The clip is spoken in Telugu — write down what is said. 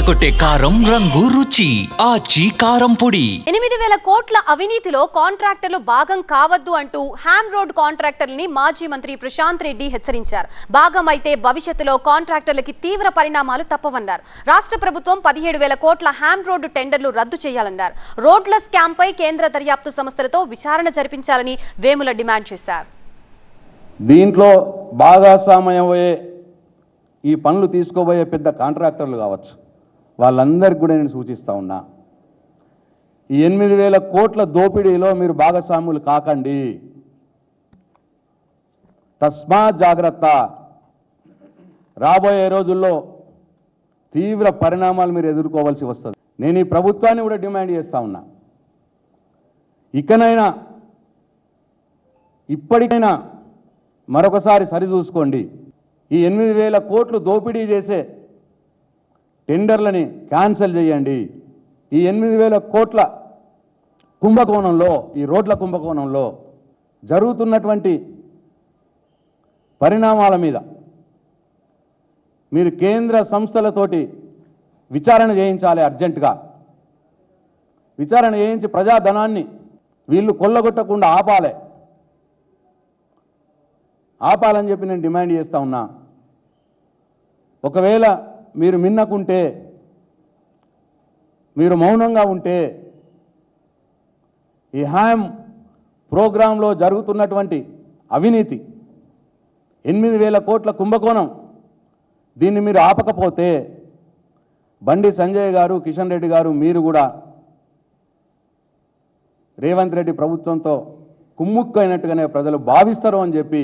అదరగొట్టే కారం రంగు రుచి ఆచి కారం పొడి. ఎనిమిది వేల కోట్ల అవినీతిలో కాంట్రాక్టర్లు భాగం కావద్దు అంటూ హ్యామ్ రోడ్ కాంట్రాక్టర్లని మాజీ మంత్రి ప్రశాంత్ రెడ్డి హెచ్చరించారు. భాగం అయితే భవిష్యత్తులో కాంట్రాక్టర్లకి తీవ్ర పరిణామాలు తప్పవన్నారు. రాష్ట్ర ప్రభుత్వం పదిహేడు వేల కోట్ల హ్యామ్ రోడ్డు టెండర్లు రద్దు చేయాలన్నారు. రోడ్ల స్కామ్ పై కేంద్ర దర్యాప్తు సంస్థలతో విచారణ జరిపించాలని వేముల డిమాండ్ చేశారు. దీంట్లో భాగస్వామ్యమయ్యే ఈ పనులు తీసుకోబోయే పెద్ద కాంట్రాక్టర్లు కావచ్చు. వాళ్ళందరికీ కూడా నేను సూచిస్తూ ఉన్నా. ఈ ఎనిమిది వేల కోట్ల దోపిడీలో మీరు భాగస్వాములు కాకండి. తస్మా జాగ్రత్త. రాబోయే రోజుల్లో తీవ్ర పరిణామాలు మీరు ఎదుర్కోవాల్సి వస్తుంది. నేను ఈ ప్రభుత్వాన్ని కూడా డిమాండ్ చేస్తూ ఉన్నా. ఇకనైనా ఇప్పటికైనా మరొకసారి సరిచూసుకోండి ఈ ఎనిమిది వేల కోట్లు దోపిడీ చేసే టెండర్లని క్యాన్సిల్ చేయండి. ఈ ఎనిమిది వేల కోట్ల కుంభకోణంలో ఈ రోడ్ల కుంభకోణంలో జరుగుతున్నటువంటి పరిణామాల మీద మీరు కేంద్ర సంస్థలతోటి విచారణ చేయించాలి అర్జెంటుగా. విచారణ చేయించి ప్రజాధనాన్ని వీళ్ళు కొల్లగొట్టకుండా ఆపాలి. ఆపాలని చెప్పి నేను డిమాండ్ చేస్తా ఉన్నా. ఒకవేళ మీరు మిన్నకుంటే మీరు మౌనంగా ఉంటే ఈ హ్యామ్ ప్రోగ్రాంలో జరుగుతున్నటువంటి అవినీతి ఎనిమిది వేల కోట్ల కుంభకోణం దీన్ని మీరు ఆపకపోతే బండి సంజయ్ గారు కిషన్ రెడ్డి గారు మీరు కూడా రేవంత్ రెడ్డి ప్రభుత్వంతో కుమ్ముక్కైనట్టుగానే ప్రజలు భావిస్తారు అని చెప్పి